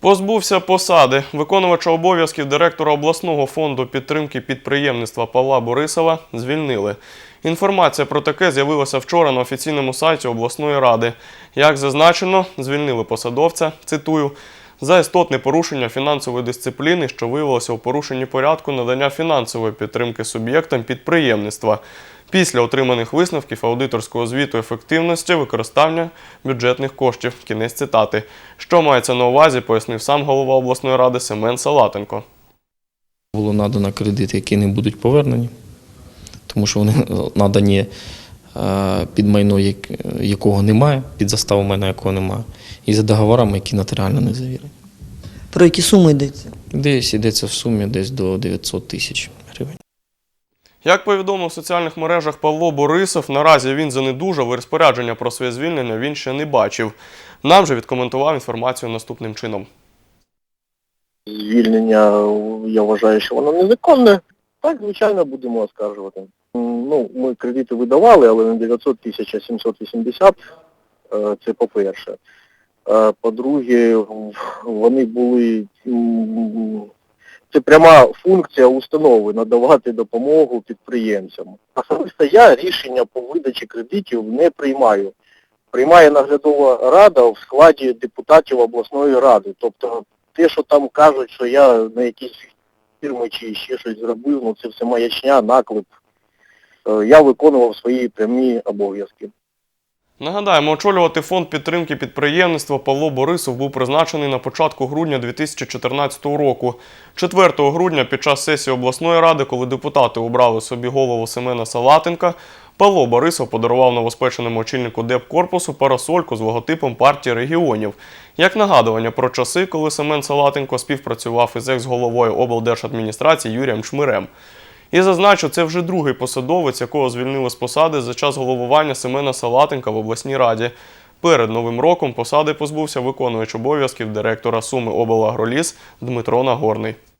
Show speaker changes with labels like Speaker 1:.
Speaker 1: Позбувся посади. Виконувача обов'язків директора обласного фонду підтримки підприємництва Павла Борисова звільнили. Інформація про таке з'явилася вчора на офіційному сайті обласної ради. Як зазначено, звільнили посадовця, цитую, за істотне порушення фінансової дисципліни, що виявилося у порушенні порядку надання фінансової підтримки суб'єктам підприємництва. Після отриманих висновків аудиторського звіту ефективності використання бюджетних коштів. Кінець цитати. Що мається на увазі, пояснив сам голова обласної ради Семен Салатенко.
Speaker 2: Було надано кредити, які не будуть повернені, тому що вони надані е, під майно, якого немає, під заставу майна якого немає, і за договорами, які нотаріально не завірені.
Speaker 3: Про які суми йдеться?
Speaker 2: Десь йдеться в сумі десь до 900 тисяч гривень.
Speaker 1: Як повідомив у соціальних мережах Павло Борисов, наразі він занедужав і розпорядження про своє звільнення він ще не бачив. Нам же відкоментував інформацію наступним чином.
Speaker 4: звільнення, я вважаю, що воно незаконне. Так, звичайно, будемо оскаржувати. Ну, ми кредити видавали, але не 900 тисяч, а 780. Е, Це по-перше. Е, По-друге, вони були... Це пряма функція установи надавати допомогу підприємцям. Особисто я рішення по видачі кредитів не приймаю. Приймає наглядова рада в складі депутатів обласної ради. Тобто те, що там кажуть, що я на якісь фірми чи ще щось зробив, ну це все маячня, наклеп. Е, Я виконував свої прямі обов'язки.
Speaker 1: Нагадаємо, очолювати фонд підтримки підприємництва Павло Борисов був призначений на початку грудня 2014 року. 4 грудня під час сесії обласної ради, коли депутати обрали собі голову Семена Салатенка, Павло Борисов подарував новоспеченому очільнику Депкорпусу парасольку з логотипом партії регіонів. Як нагадування про часи, коли Семен Салатенко співпрацював із екс-головою облдержадміністрації Юрієм Чмирем. І зазначу, це вже другий посадовець, якого звільнили з посади за час головування Семена Салатенка в обласній раді. Перед новим роком посади позбувся виконувач обов'язків директора Суми облагроліс Дмитро Нагорний.